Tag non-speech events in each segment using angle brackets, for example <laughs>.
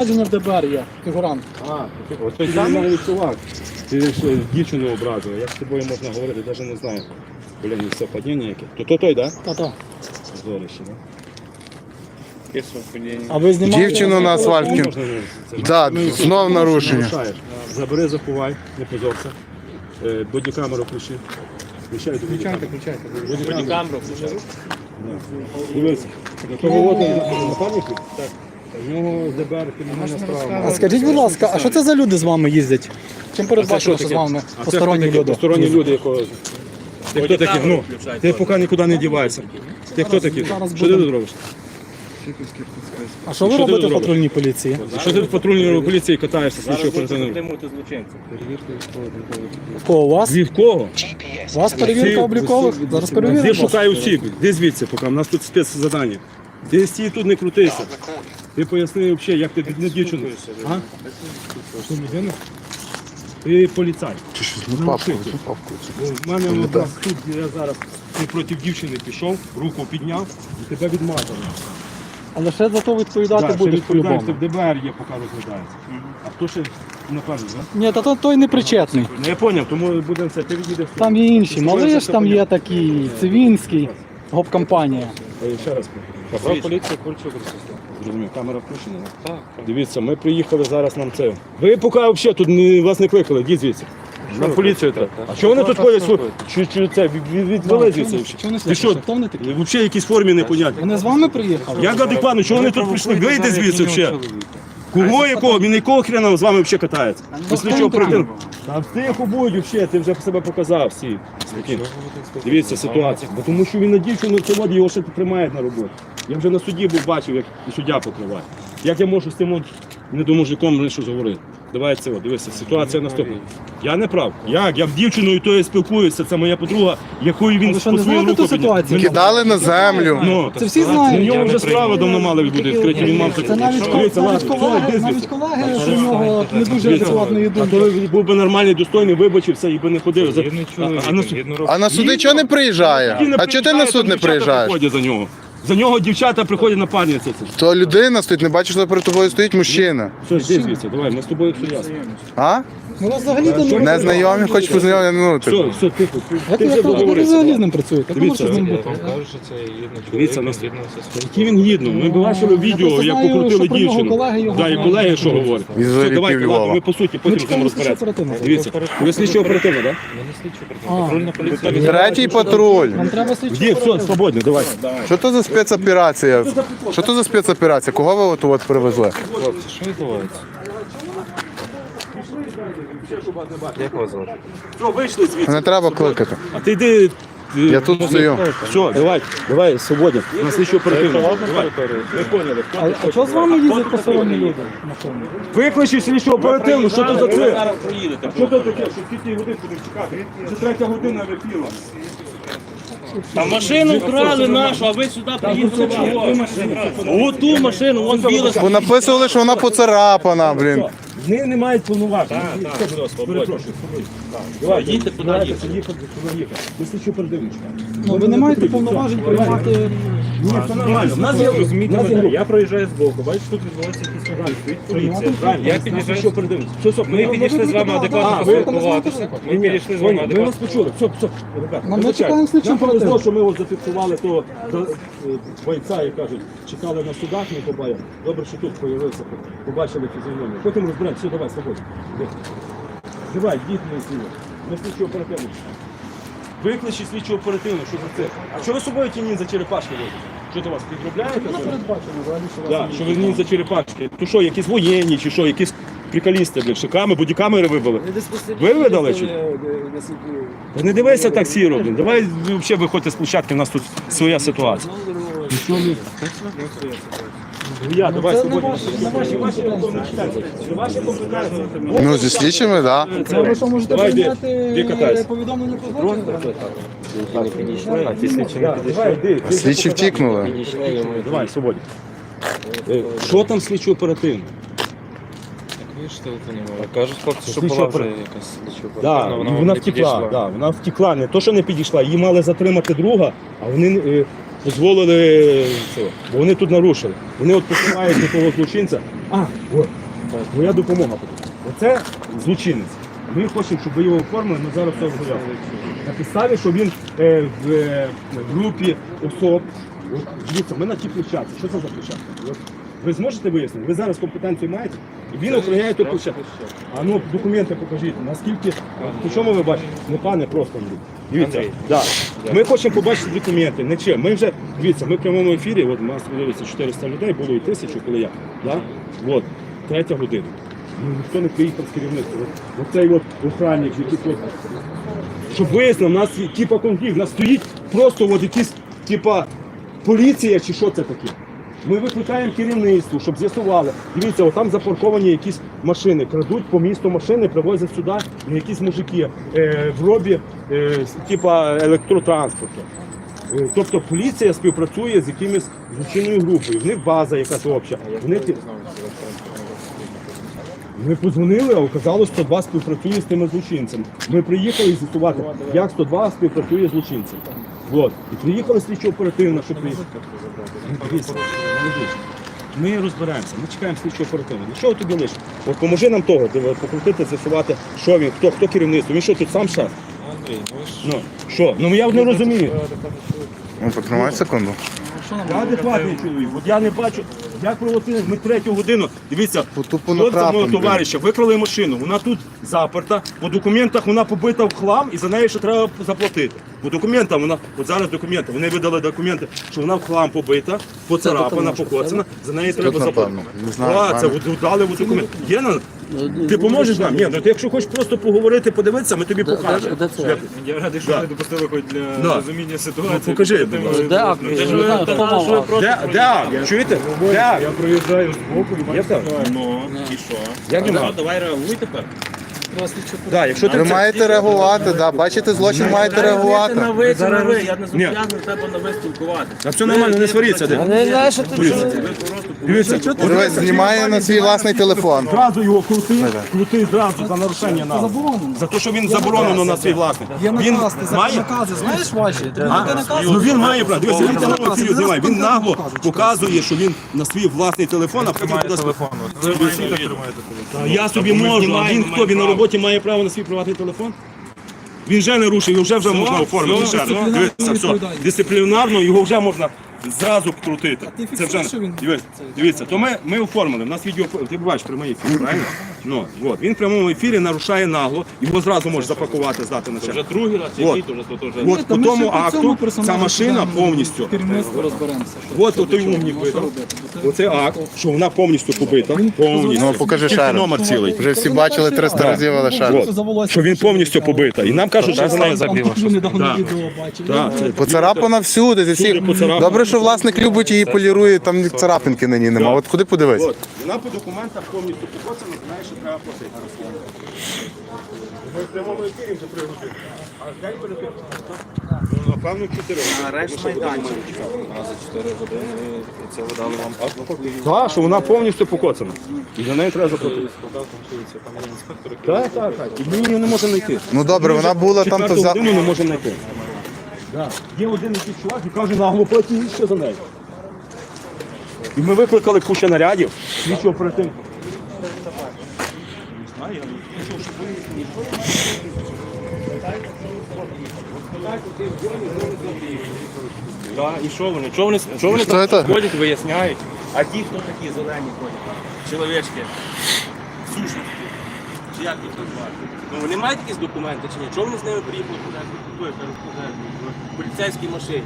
В ДБР є, фігурант. А, от той самий чувак. Ти ж е, дівчину образив. Як з тобою можна говорити, навіть не знаю. Блін, і совпадіння яке. То то той, да? Та-та. Зорище, да? А ви знімали? Дівчину на асфальті. Можна не це ж- Да, знов нарушення. Нарушаєш. Забери, заховай, не позорся. Е, Бодікамеру включи. Включай Включайте, включайте. Бодікамеру включай. Дивись, на того от напарнику? Так. В нього ДБР кримінальна справа. А скажіть, будь ласка, а що це за люди з вами їздять? Чим передбачено, що з вами А це посторонні такі? люди? Посторонні люди, якого... Ти хто такий? Ну, ти поки нікуди не діваєшся. Ти хто такий? зараз Що ти будемо. тут робиш? А що ви Що ти робите в патрульній поліції? Що ти в патрульній поліції катаєшся, слідчого оперативного? Кого у вас? Від кого? У вас перевірка облікових? Зараз Де перевіримо. шукай усіх? Де звідси, поки? У нас тут спецзадання. Ти стій тут не крутися. Ти поясни взагалі, як ти не дівчину. А? Що, людина? Ти поліцай. У мене от нас тут, де я зараз ти проти дівчини пішов, руку підняв і тебе відмазали. Але ще за то відповідати Так, ще відповідаєш, по-любому. в ДБР є, поки розглядається. А хто ще напевно, так? Ні, та то той не причетний. Ну я зрозумів, тому будемо це, ти відійдеш. Там є інші. Малиш, там є такий, Цивінський, гоп-компанія. Ще раз. Капрал поліції Кольчук Зрозумів, камера включена? Так. Дивіться, ми приїхали зараз нам це. Ви поки взагалі тут не, вас не кликали, йдіть звідси. На поліцію треба. А що вони тут ходять? Сво- Чи, чи це від- від- відвели звідси? Чого не Ти що? Хто вони? Взагалі якісь формі непонятні. Вони з вами приїхали? Як адекватно, чого вони тут прийшли? Вийди звідси взагалі. Кого якого? Він якого хрена з вами взагалі катається? Після чого оперативно. Та тихо будь взагалі, ти вже себе показав всі. Дивіться ситуацію. Бо тому що він на дівчину сьогодні його ще тримають на роботі. Я вже на суді був бачив, як суддя покриває. Як я можу з тим от недоможником щось говорити? Давай це, от, дивися, ситуація наступна. Я не прав. Як? Я з дівчиною тою спілкуюся, це моя подруга, якою він Ви що, не по свою знаєте руку підняв. ситуацію? Кидали на землю. Ну, Це всі у знають. нього вже справа давно мали бути відкриті, він мав Це навіть, ко- Дивіться, навіть ладно, колеги, все, навіть колеги, що в нього не дуже адекватної А думки. коли був би нормальний, достойний, вибачився і би не ходив. За... А, а на суд... А на суди чого не приїжджає? А чого ти на суд не приїжджаєш? Приходять за нього. За нього дівчата приходять напарниці. То людина стоїть, не бачиш, що перед тобою стоїть мужчина. Що йди звідси, давай, ми з тобою все ясно. А? Ми взагалі там Не знайомі, хоч познайомі, ну Все, типу. все, тихо. Як Ти ви вже як ви договорився. взагалі з ним працюєте? Як ви Дивіться, можете з ним бути? вам кажу, що це єдиний Дивіться, нас- Який він гідно. Ми бачили Ну, відео, просто як знаю, покрутили що про нього дівчину. колеги його Да, і знають. колеги, що говорять. Він Все, взагалі давайте, пів ладно, Львова. ми по суті потім з ним чекаємо слідчого. Дивіться, ви слідчого оперативно, так? Ми не слідчі А. патрульна поліція. Третій патруль. Нам треба слідчого Іди, все, свободно, давай. Що то за спецоперація? Що то за спецоперація? Кого ви от, от привезли? Хлопці, що відбувається? Як вас звати? Все, вийшли звідси. Не треба кликати. А ти йди. Я тут стою. Все, давай, давай, свободен. На слідчу оперативну. Давай. Ми поняли. А, а чого з вами їздять посторонні люди? Викличі слідчу оперативну, що то за це? Що то таке? Що скільки годин будемо чекати? Це третя година випіла. А машину вкрали нашу, а ви сюди приїхали чого? О, ту машину, вон біла. Написували, що вона поцарапана, блін. Нею не мають повноважень. Перепрошую. Давай, Їдьте туди, давайте, їдьте. їхати, куди їхати. Ми слідчу оперативну. Ну, ви не маєте повноважень приймати. Ні, це нормально. У нас є Розумієте, нас є мене? група. я проїжджаю з боку, бачиш, тут відбувається якийсь скандал, стоїть поліція. Правильно, Я під'їжджаю. слідчу оперативну. Все, все, Ми підійшли з вами А, адекватно ви- поспілкуватися. Ми підійшли з вами Ми вас почули. Все, все. Ребята, Нам не вибачайте. чекаємо слідчим Нам повезло, що ми от зафіксували того е, бойця, як кажуть, чекали на судах, не побачили. Добре, що тут появився, побачили фізіономію. Потім розберемо. Все, давай, свободно. Давай, йдіть ми сіли. Ми слідчу оперативну. Викличі слідчу оперативну, що за це? А що ви з собою ті за черепашки возите? Що то вас підробляєте? Передбачено, взагалі, що вас Да, не що ви ні за черепашки. То що, якісь воєнні, чи що, якісь приколісти, блін, шиками, бодікамери вибили. Ви видали чи? Та не дивися так сіро, блін. Давай взагалі виходьте з площадки, у нас тут своя ситуація. Я, давай, Це не ваші, не ваші Ваші компетенції. компетенції. Ваші компетенції. Ну, зі слідчими, так. Да. Це ви що можете Давай, прийняти катайся. повідомлення про злочин? А ті слідчі не Да, Давай. Слідчі втікнули. Давай, свободно. Е, Що там слідчо оперативно? Ви ж телефонували. Кажуть, хлопці, що Слідчо була вже опер- якась слідча Да, вона, втекла, да, вона втекла. Не то, що не підійшла, її мали затримати друга, а вони е, дозволили це, бо вони тут нарушили. Вони от посилають такого злочинця, А, от. Моя допомога. Оце злочинець. Ми хочемо, щоб ви його оформили, ми зараз все розглянемо. На підставі, що він е, в, е, групі особ. От, дивіться, ми на ті площадці. Що це за площадка? Ви зможете вияснити? Ви зараз компетенцію маєте? Він охороняє ту площадку. А ну документи покажіть, наскільки, по чому ви бачите? Не пане, просто Андрій. Дивіться, да. ми хочемо побачити документи. Не чи. Ми вже, дивіться, ми в прямому ефірі, от у нас дивиться 400 людей, було і тисячу, коли я. Да? От, третя година. Ну, ніхто не приїхав з керівництва. Оцей от охранник, який тут. Щоб вияснив, у нас є, типа конфлікт, у нас стоїть просто от якісь, типа, поліція чи що це таке. Ми викликаємо керівництво, щоб з'ясували. Дивіться, от там запарковані якісь машини, крадуть по місту машини, привозять сюди якісь мужики е, в робі, е, типа електротранспорту. Е, Тобто поліція співпрацює з якимось злочинною групою. В них база якась обща. Вони ті- ми подзвонили, а оказалось, 102 співпрацює з тими злочинцями. Ми приїхали з'ясувати, як 102 співпрацює з злочинцем. От. І приїхали слідчо оперативно, щоб приїхати. Ми розберемося, ми чекаємо слідчого оперативно. Ну, Що тобі лише? От поможи нам того, диви, покрутити, з'ясувати, що він, хто, хто керівництво. Він що тут сам шеф? Андрій, ну ви ж Ну, що? Ну я не розумію. Ну, потримай секунду. Я адекватний чоловік. От я не бачу, як проводити ми третю годину. Дивіться, от натрапом, мого блін. товариша викрали машину. Вона тут заперта. По документах вона побита в хлам і за неї ще треба заплатити. По документам вона, от зараз документи, вони видали документи, що вона в хлам побита, поцарапана, покоцана. За неї треба напевно. заплатити. Не знаю, А, це от дали в документ. Є на ти поможеш нам? Ні, ну ти якщо хочеш просто поговорити, подивитися, ми тобі покажемо. Я радий, що Да. ви допустили хоч для Да. розуміння ситуації. Ну, покажи, будь ласка. Де акт? Ж ви Де, де акт? Чуєте? Де? Я проїжджаю з боку і Є так? Ну, і що? Як Ну, нема? давай реагуй тепер. Да, якщо Ви маєте реагувати, да. бачите злочин, маєте На реагувати. ви, це на ви. Я не зобов'язаний тебе на ви спілкуватися. Та все нормально, не сваріться. де. Не знаєш, що ти Дивіться, Дивись, знімає на свій власний телефон. Зразу його крути, крути зразу за нарушення нам. За те, що він заборонено на свій власний. Він має, накази, знаєш ваші? ну він має право. Дивіться, він на ефірі знімає. Він нагло показує, що він на свій власний телефон, а потім туди телефон. Я собі можу, а він хто він на роботі має право на свій приватний телефон? Він вже не рушив, його вже вже можна оформити. Дивіться, все. Дисциплінарно його вже можна зразу крутити. Це вже дивіться, дивіться, то ми, ми оформили. У нас відео ти бачиш прямий ефір, правильно? Ну от він в прямому ефірі нарушає нагло, його зразу може запакувати, здати на Вже другий раз, От. який то вже то вже. От по тому акту ця машина повністю. Керівництво розберемося. От той умник видав. Оце акт, що вона повністю побита. Повністю. Ну, покажи Тільки номер цілий. Вже всі бачили 300 разів, але. От. Що він повністю побита. І нам кажуть, що вона недавно бачили. Так, це- Поцарапана всюди, зі всіх. Добре, що власник любить її полірує, там ні царапинки на ній нема. От куди подивись? От. Вона по документах повністю покоцана, знає, що треба платити. Ми в прямому ефірі вже години. А дай перед. Ну, напевно, чотири. Арешт майданчик. А за 4 години це видали вам. Так, що вона повністю покоцана. І за нею треба заплатити. Так, так, так. І ми її не можемо знайти. Ну добре, вона була там, то Четверту взяла. годину не можемо знайти. Да. Є один якийсь чувак і каже, нагло платіть ще за неї. І ми викликали кучу нарядів, слідчо оперативно. Да, і що вони? Чого вони, чого вони там ходять, виясняють? А ті, хто такі зелені ходять? Чоловічки. Сушники. Чи як їх назвати? Ну вони мають якісь документи чи ні? Чого вони з ними приїхали в поліцейській машині?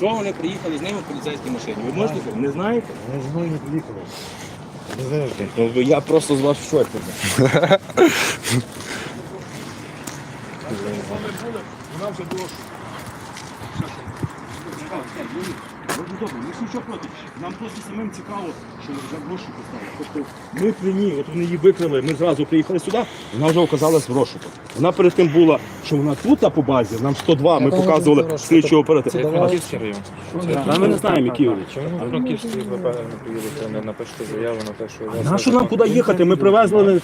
Чого вони приїхали з ними в поліцейській машині? Ви можете? Не знаєте? Я з мною не приїхали. Ну, Я просто з вас в шоці. <laughs> Вона вже була. Добре, ми ж нічого проти. Нам просто самим цікаво, що вже розшуку стало. Тобто ми при ній, от вони її викрили, ми зразу приїхали сюди, вона вже оказалась в розшуку. Вона перед тим була, що вона тут а по базі, нам 102, ми показували оперативну. Це Франківський район. Ми не знаємо, які вони. Чому ви Франківський, ви певно поїдете, не напишете заяву на те, що у вас... Нам куди їхати? Ми привезли.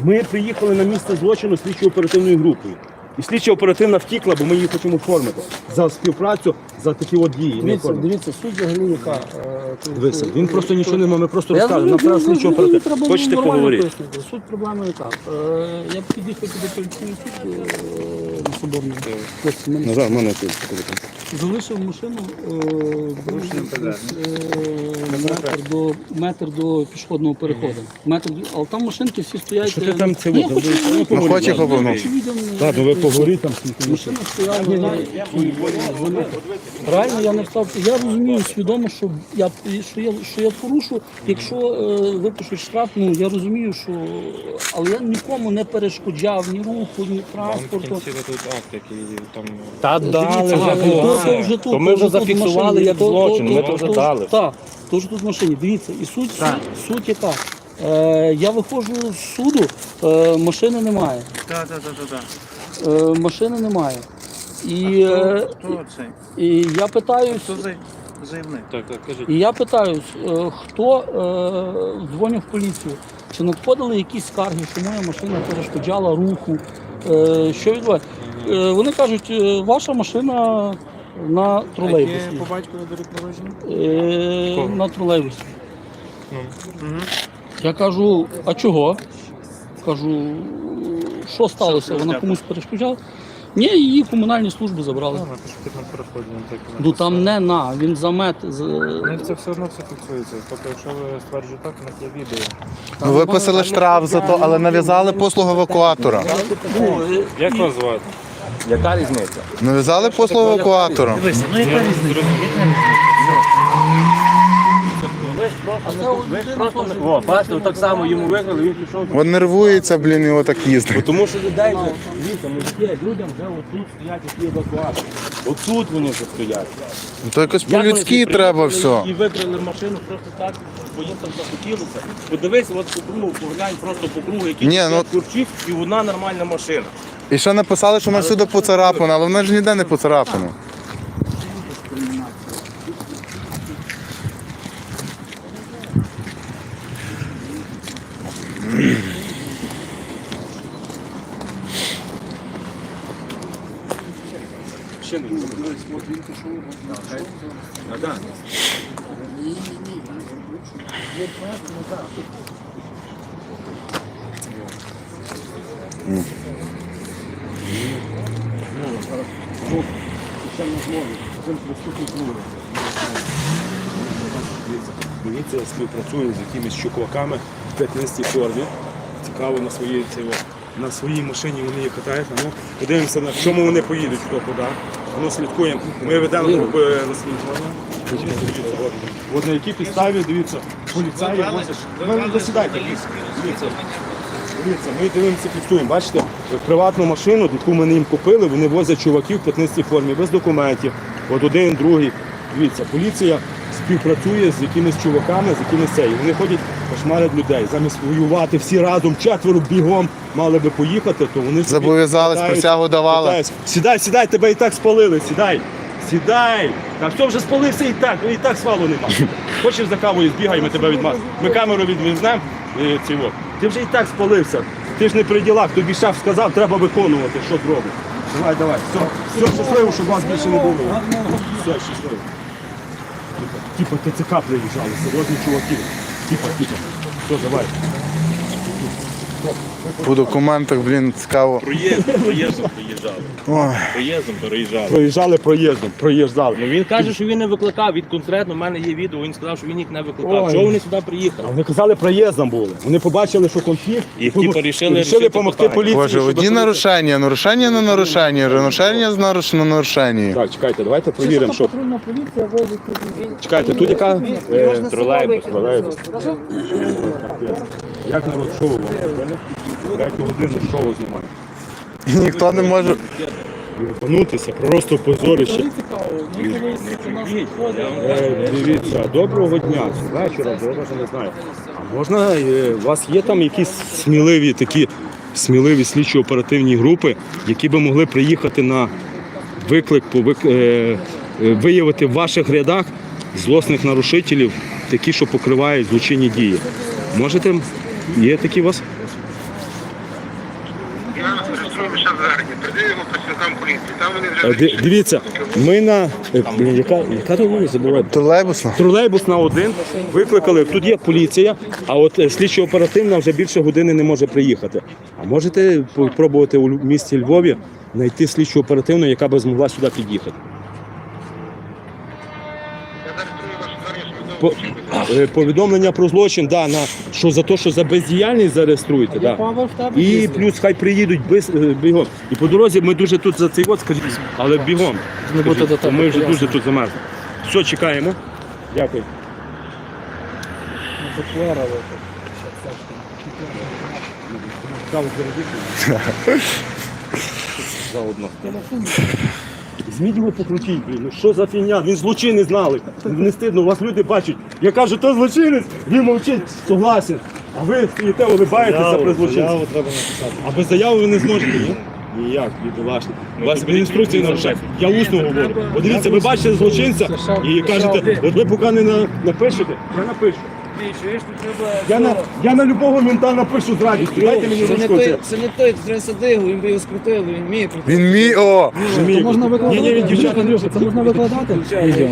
Ми приїхали на місце злочину слідчо оперативною групою. І слідча оперативна втікла, бо ми її хочемо оформити за співпрацю за такі от дії. не Дивіться, оформити. дивіться, суть взагалі яка. е, Дивися, він просто нічого не має, ми просто Я розказуємо. розумію, треба ну, слідчу ну, оперативну. треба Хочете нормально поговорити? пояснити. Суть проблеми яка. Е, Я б під'їхав до поліційний суд е, на Соборній. Хлопці, мене Назар, в мене тут телефон. залишив машину е, е, метр до метр до пішохідного переходу. Метр, до- але там машинки всі стоять. Що ти е, там це Ні, от, хочу- Ну, хоче повернути. хочу відео, е, Ладно, ви поговоріть там Машина стояла Реально я не встав. Я розумію свідомо, що я що я що я порушу. Якщо е, випишуть штраф, ну я розумію, що але я нікому не перешкоджав ні руху, ні транспорту. Дадуть акт, який там... Та дали Ага, вже. то- було. то вже тут, То ми вже тут в зафіксували машині. як То- злочин, ми то- то вже то- дали. Так, то ж тут в машині. Дивіться, і суть, суть, суть яка. Е, я виходжу з суду, е, машини немає. Так, так, так, так, так. Е, машини немає. І, е, Хто цей? і я питаюсь, Хто зай- заявник? Так, так, кажіть. І я питаюсь, е, хто е, дзвонив в поліцію, чи надходили якісь скарги, що моя машина перешкоджала руху, е, що відбувається? Е, вони кажуть, е, ваша машина на тролейбусі. Яке по батькові народження? Е, на тролейбусі. Ну. Я кажу, а чого? Кажу, що сталося? Вона комусь перешкоджала? Ні, її комунальні служби забрали. Ж на переході, він так і Ну там не на, він за мет. з- Ну, це все одно все фіксується. Тобто, якщо ви стверджуєте так, у нас є відео. Ну, виписали штраф за то, але нав'язали послугу евакуатора. Ну, е, Як вас звати? Яка різниця? Нав'язали послугу евакуатора. Дивися, ну яка різниця? О, бачите, так само йому виграли, він пішов. Він нервується, блін, і отак їздить. Тому що людей вже, людям вже отут стоять які евакуатори. Отут вони вже стоять. Ну, То якось Як вони по-людськи тут треба приїхали все. І вибрали машину просто так, бо їм там захотілося. Подивись, от по кругу, поглянь просто по кругу, які Ні, ну- курчі, і одна нормальна машина. І ще написали, що вона всюди поцарапана, але вона ж ніде не Ще не Дивіться, я з якимись чуваками в п'ятнистій формі. Цікаво на своїй на своїй машині вони її катають. Ну, подивимося, на чому вони поїдуть, хто куди. Воно слідкуємо. Ми ведемо е, розслідування. Дивіться, от. От на якій підставі, дивіться, поліцаї возять. Ви не досідайте, дивіться. Дивіться, ми дивимося, фіксуємо. Бачите, приватну машину, яку ми їм купили, вони возять чуваків в п'ятнистій формі, без документів. От один, другий. Дивіться, поліція співпрацює з якимись чуваками, з якимись цей. Вони ходять, кошмарять людей. Замість воювати всі разом, четверо бігом мали би поїхати, то вони Зобов'язались, присягу давали. катаються. Сідай, сідай, тебе і так спалили, сідай. Сідай! Та хто вже спалився і так, і так свалу нема. Хочеш за кавою збігай, ми тебе відмаз. Ми камеру відвізнемо. е, ці от. Ти вже і так спалився. Ти ж не при ділах, тобі шеф сказав, треба виконувати, що зробиш. Давай, давай. Все, все щасливо, щоб вас більше не було. Все, щасливо. Типа ТЦК приїжджали, серйозні чуваки. Типа, типа. Все, давай. По документах, блін, цікаво. Проїздом, проїздом приїжджали. Ой. Проїздом переїжджали. Проїжджали проїздом, проїжджали. Ну він каже, що він не викликав. Він конкретно в мене є відео. Він сказав, що він їх не викликав. Ой. Чого вони сюди приїхали? Вони казали, проїздом були. Вони побачили, що конфлікт. І типу, рішили рішили рішити допомогти питання. поліції. Боже, щоб одні нарушення, нарушення на нарушення, нарушення з наруш- на нарушенні. Так, чекайте, давайте перевіримо, що. патрульна поліція возить людей. Чекайте, тут яка е, тролейбус, тролейбус. Як народ шоу вам? Дайте годину шоу знімати. І ніхто не може. Вернутися, просто позорище. Е, Дивіться, доброго дня. Вечора, я навіть не знаю. А можна, е, у вас є там якісь сміливі такі сміливі слідчі оперативні групи, які би могли приїхати на виклик, по вик- е, е, виявити в ваших рядах злосних нарушителів, такі, що покривають злочинні дії. Можете? Є такі у вас? реєструємо ще звернення, передаємо працівникам поліції. Там вони вже ди- Дивіться, ми на е, блін, яка, яка то вулиця була? Тролейбусна? Тролейбус на один викликали. Тут є поліція, а от е, слідчо оперативна вже більше години не може приїхати. А можете спробувати у Лю- місті Львові знайти слідчу оперативну, яка би змогла сюди під'їхати? я зареєструю ваше звернення, По, е, повідомлення про злочин, да, на що за те, що за бездіяльність зареєструйте. Да. І плюс хай приїдуть без, е, бігом. І по дорозі ми дуже тут за цей от, скажіть, але бігом. Не буде до Скажіть, тебе ми вже пояснень. дуже тут замерзли. Все, чекаємо. Дякую. Зарядіть. <laughs> <laughs> Заодно. Зміть його покрутіть, блін. Ну що за фігня? Він злочинець знали. Не стидно, вас люди бачать. Я кажу, то злочинець, він мовчить, согласен. А ви стоїте, улибаєтеся при злочинці. А без заяви ви не зможете, ні? Ніяк, бідолашні. У вас інструкції нарушають. Я усно говорю. От дивіться, ви бачите злочинця і кажете, от ви поки не на- напишете, я напишу. Я на, я на любого мента напишу з радістю. Дайте мені Це не ручку. той, це. це не той, садив, він би його скрутив, він вміє крутити. Він мій о! можна викладати? Ні, ні, він дівчата. Андрюша, це можна викладати? Відео.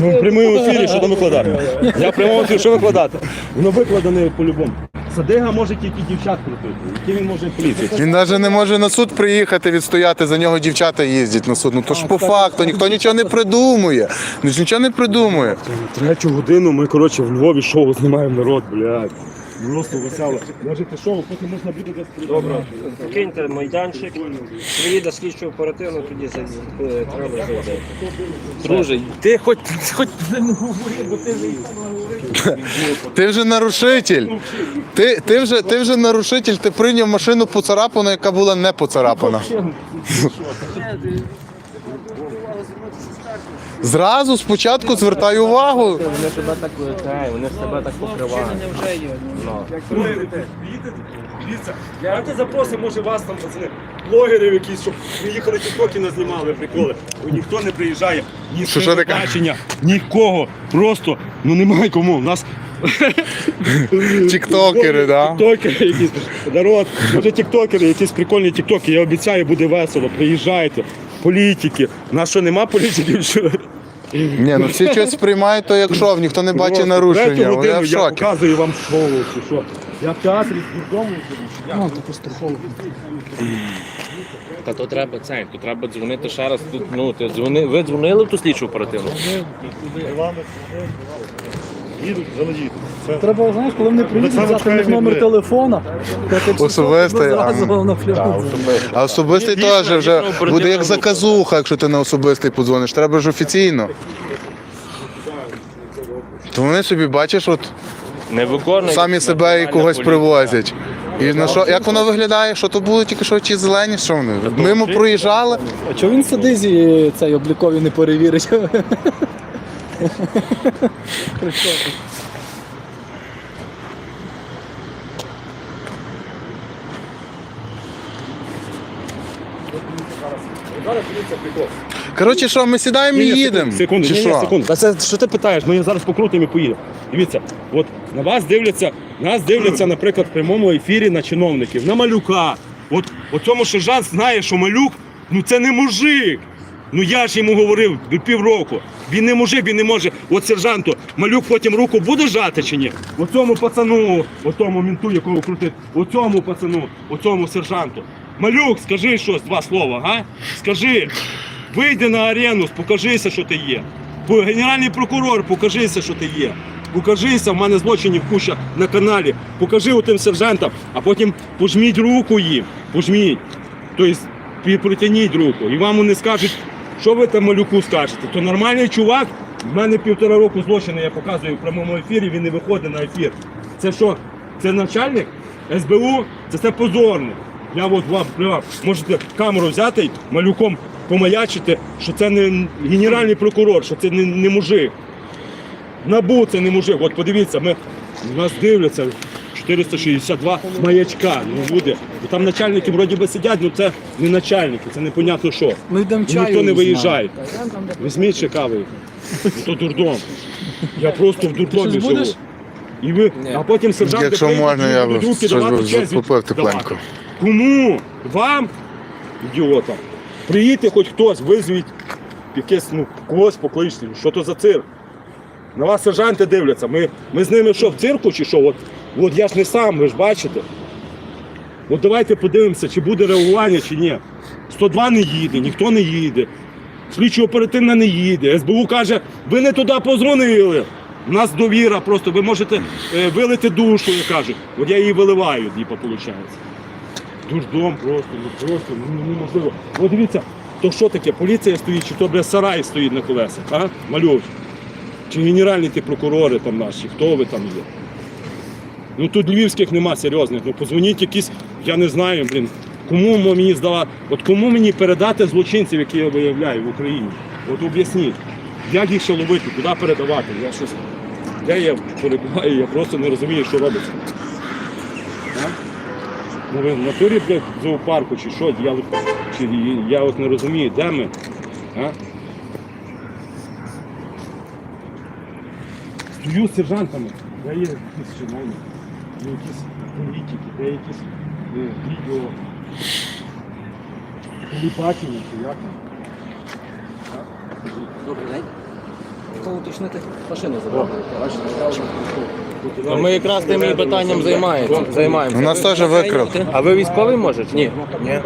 Ну, в прямому ефірі, що там викладати? <laughs> Я в прямому ефірі, що викладати? Воно викладене по-любому. Садига може тільки дівчат крутити. Які він може плітити. Він навіть не може на суд приїхати, відстояти, за нього дівчата їздять на суд. Ну то ж по факту, ніхто нічого не придумує. Ну ж нічого не придумує. Третю годину ми, коротше, в Львові шоу знімаємо народ, блядь. Просто весело. Можете шоу, потім можна буде десь Добре. Покиньте майданчик, приїде слідчо оперативно, тоді за- е, треба зайде. Друже, Ти хоч, хоч Ти вже нарушитель. Ти, ти, вже, ти вже нарушитель, ти прийняв машину поцарапану, яка була не поцарапана. Зразу спочатку звертай увагу. Вони тебе так летають, вони себе так покривають. Дивіться, давайте запросимо, може вас там, пацани, блогерів якісь, щоб приїхали тіктоки назнімали приколи. Ніхто не приїжджає, ні Що, що таке? бачення, нікого. Просто, ну немає кому. У нас <laughs> Тіктокери, да? Тіктокери якісь. Народ, може тіктокери, якісь прикольні тіктоки. Я обіцяю, буде весело. Приїжджайте. Політики. У нас що, нема політиків? Що? Ні, ну всі щось сприймають, то як шов, ніхто не бачить нарушення. Вони годину в я шокі. показую вам школу, чи що. Я в театрі з дому. Ну, просто холодно. Та то треба це, то треба дзвонити ще раз. Тут, ну, ти дзвони, ви дзвонили в ту слідчу оперативну? Треба, знаєш, коли вони приїдуть, взяти в них номер телефона, Особистий, а, зразу на пляжу. А особистий Дійсно, теж вже дійсно, буде як заказуха, якщо ти на особистий подзвониш. Треба ж офіційно. То вони собі бачиш, от Не самі себе і когось привозять. І на що, як воно виглядає? Що то були тільки що ті зелені? Що вони? Мимо проїжджали? А чого він в садизі цей облікові не перевірить? Коротше, що, ми сідаємо і Ні, ні, їдемо? Секунду, Чи ні, ні, що? секунду. Та це що ти питаєш? Ми зараз покрутимо і поїдемо. Дивіться, от на вас дивляться, нас дивляться, наприклад, в прямому ефірі на чиновників, на малюка. От, от цьому сержант знає, що малюк, ну це не мужик. Ну я ж йому говорив півроку. Він не мужик, він не може. От сержанту, малюк потім руку буде жати чи ні? Оцьому пацану, оцьому мінту, якого крутить, оцьому пацану, оцьому сержанту. Малюк, скажи щось, два слова, га? Скажи. Вийди на арену, покажися, що ти є. Генеральний прокурор, покажися, що ти є. Покажися, в мене злочинів куща на каналі. Покажи отим сержантам, а потім пожміть руку їм. Пожміть. Тобто протягніть руку. І вам вони скажуть, що ви там малюку скажете. То нормальний чувак, в мене півтора року злочину, я показую в прямому ефірі, він не виходить на ефір. Це що? Це начальник СБУ? Це все позорно. Я от вам можете камеру взяти й малюком помаячити, що це не генеральний прокурор, що це не, не мужик. Набу це не мужик. От подивіться, ми, нас дивляться 462 маячка. Ну люди. Бо там начальники вроді би сидять, ну це не начальники, це непонятно що. Ми йдемо чаю. ніхто не візьмемо. виїжджає. Візьміть ще кави. Ну, То дурдом. Я просто в дурдомі живу. будеш? І ви, а потім сержанти Якщо прийдуть можна, я б руки давати би в черзі тепленько. Кому? Вам, ідіотам. Приїдьте хоч хтось, визвіть якесь, ну, когось покличте. Що то за цирк? На вас сержанти дивляться. Ми, ми з ними що, в цирку чи що? От, от я ж не сам, ви ж бачите. От давайте подивимося, чи буде реагування, чи ні. 102 не їде, ніхто не їде. Слідчо оперативна не їде. СБУ каже, ви не туди позвонили. У нас довіра, просто ви можете е, вилити душу, як кажуть. От я її виливаю, типу, виходить. Дурдом просто, ну просто, ну неможливо. От дивіться, то що таке? Поліція стоїть, чи то бля, сарай стоїть на колесах, а? Мальович. Чи генеральні ті прокурори там наші, хто ви там є? Ну тут львівських нема серйозних. Ну позвоніть якісь, я не знаю, блін. Кому мені здавати, от кому мені передати злочинців, які я виявляю в Україні? От об'ясніть, як їх ще ловити, куди передавати? Я щось. Де я перебуваю, я просто не розумію, що робиться. А? Ну ви в натурі, блядь, зоопарку чи що, я, чи, я от не розумію, де ми? А? Стою з сержантами, де є чиновники, де якісь політики, де якісь е, відео. Телепатії, чи як там? Добрий день. Хотів уточнити, машину забрали. Ну, ми якраз тим і питанням займаємося. займаємося. У нас теж викрав. А ви військовий може? Ні. Ні.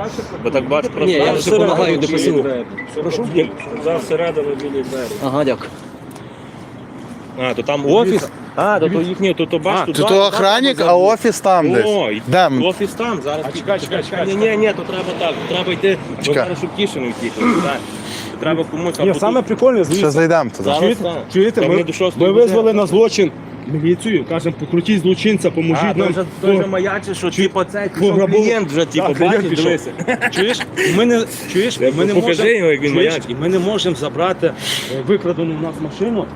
Бо так бачу просто. Ні, я вже допомагаю депресивно. Прошу? За всередину білі двері. Ага, дякую. А, то там офіс? А, то то їхні, то то бачиш, Тут то охранник, а офіс там десь. Ой, Де? офіс там, зараз. А чекай, чекай, чекай. Ні, ні, ні, то треба так, треба йти, бо Чекай. зараз щоб Тішину втікли. так. Треба комусь. Ні, або саме тут- прикольне, Ще зайдемо туди. Зараз Чуєте? так. Чуєте? Та Ми, ми до шостої ми години. визвали на злочин міліцію, кажемо, покрутіть злочинця, поможіть нам. вже, По- то вже маячить, що типу цей пішов клієнт вже, типу, Так, клієнт бачиш, пішов. дивися. Чуєш? Ми не, чуєш? Ми не Покажи можемо, його, як він чуєш? маячить. І ми не можемо забрати е, викрадену у нас машину.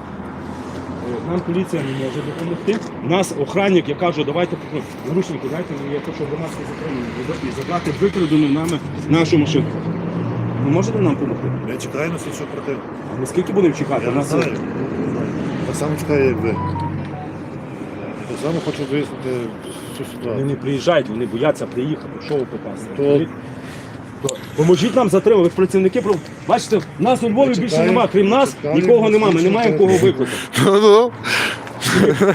Нам поліція не може допомогти. Нас охранник, я кажу, давайте наручники, дайте мені, я хочу громадське затримання і забрати викрадену нами нашу машину. Ви можете нам допомогти? Я чекаю на слідчу оперативну. А ми скільки будемо чекати? Я не Нас- знаю. Так само чекаю, як ви. Так само хочу вияснити цю Вони не приїжджають, вони бояться приїхати. Що ви Скажіть? То Поможіть нам затримати. Ви працівники. про- Бачите, нас у Львові більше чекаю, немає. Крім нас, нікого немає. Ми не слідчу маємо кого викликати. Ну,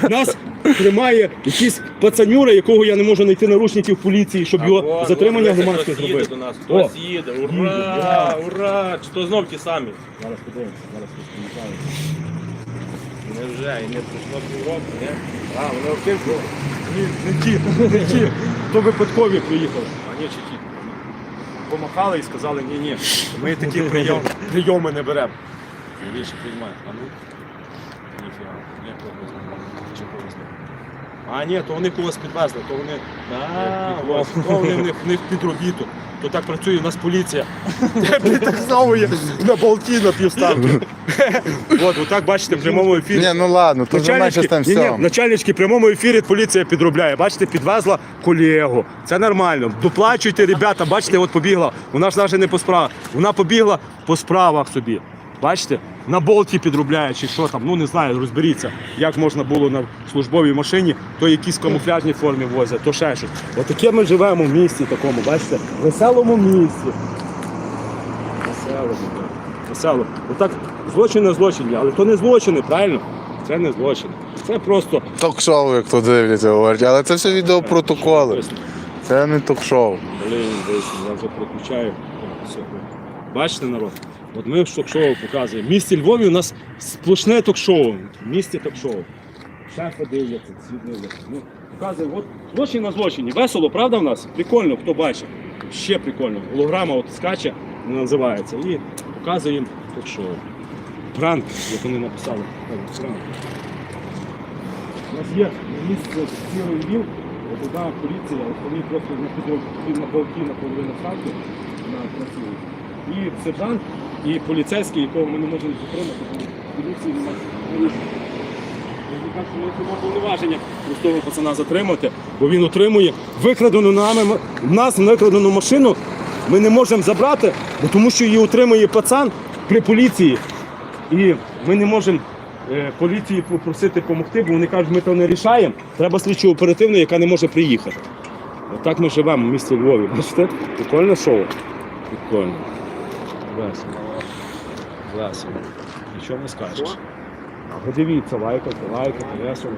Нас тримає якийсь пацанюра, якого я не можу знайти наручників поліції, щоб його Вот, затримання вот, громадське хтось їде зробити. до нас, О, Хтось їде, ура, ура, чи то знов ті самі. Зараз подивимося, зараз розповідаємо. Невже, і не пройшло півроку, ні? А, вони втим, Ні, не ті, <laughs> не ті. То випадкові приїхали. А ні, чи ті. Помахали і сказали, ні, ні, ми такі прийом, прийоми не беремо. Більше приймає. А ну. Ніфіга, ні, когось Чи когось не. А ні, то вони когось підвезли, то вони підвозять, то вони в них, в них під робіту. То так працює у нас поліція. <laughs> Підтаксовує на болті на півставки. <laughs> От, отак бачите, в прямому ефірі. ні, ну ладно, то вже менше там ні, ні, всьому. начальнички в прямому ефірі поліція підробляє. Бачите, підвезла колегу. Це нормально. Доплачуйте, ребята, бачите, от побігла. Вона ж навіть не по справах. Вона побігла по справах собі. Бачите, на болті підробляє чи що там, ну не знаю, розберіться, як можна було на службовій машині, то якісь камуфляжні формі возять, то ще щось. Отаке ми живемо в місті такому, бачите, в веселому місті. Веселому, так. Весело. Отак злочин на злочині, але то не злочини, правильно? Це не злочин. Це просто Ток-шоу, як тут дивляться, говорять. Але це все відеопротоколи. Це не ток-шоу. Блін, десь я вже все. Бачите, народ? От ми ток-шоу показуємо. В місті Львові у нас сплошне ток-шоу. В місті ток-шоу. Шефи дивляться, всі дивляться. Ну, показує, от злочин на злочині. Весело, правда в нас? Прикольно, хто бачить. Ще прикольно. Голограма от скаче, називається. І показує їм ток-шоу. Пранк, як вони написали. Пранк. У нас є місце цілий Львів, от одна поліція, от вони просто на на балки на половину ставки на працюють. І сержант, і поліцейський, якого ми не можемо затримати, бо поліції немає. Повноваження простого пацана затримати, бо він отримує викрадену нами в нас викрадену машину. Ми не можемо забрати, бо тому що її отримує пацан при поліції. І ми не можемо е, поліції попросити допомогти, бо вони кажуть, ми то не рішаємо. Треба слідчу оперативну, яка не може приїхати. Отак ми живемо в місті Львові. Бачите? Прикольне шоу. Прикольно. Весело. Весело. Нічого не скажеш. Подивіться, лайкайте, лайкайте, весело.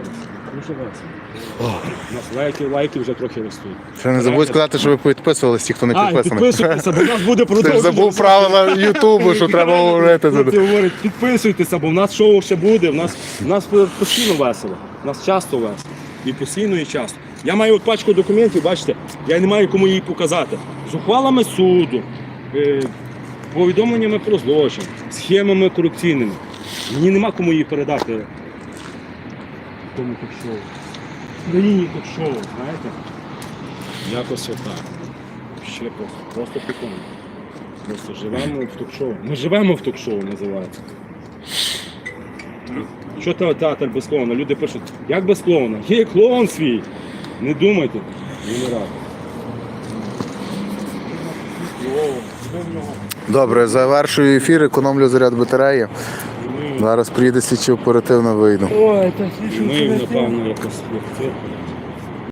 Дуже весело. У нас лайки, лайки вже трохи ростуть. Ще не забудь сказати, що ви підписувалися, ті, хто не А, підписаний. підписуйтеся, бо в нас буде Ти ж продовження. забув правила Ютубу, що треба говорити. Хлопці говорять, підписуйтеся, бо в нас шоу ще буде. В нас, в нас постійно весело. В нас часто весело. І постійно, і часто. Я маю от пачку документів, бачите, я не маю кому її показати. З ухвалами суду, е, повідомленнями про злочин, схемами корупційними. Мені нема кому її передати. Тому ток-шоу. Країні ток-шоу, знаєте? Якось отак. Ще просто, просто прикольно. Просто живемо в ток-шоу. Ми живемо в ток-шоу, називається. Що те- театр без клоуна? Люди пишуть, як без клоуна? Є клоун свій. Не думайте. Він не радий. Добре, завершую ефір, економлю заряд батареї. Зараз приїде слідчий оперативно вийду. Ой, так слідчий. ми, напевно, якось.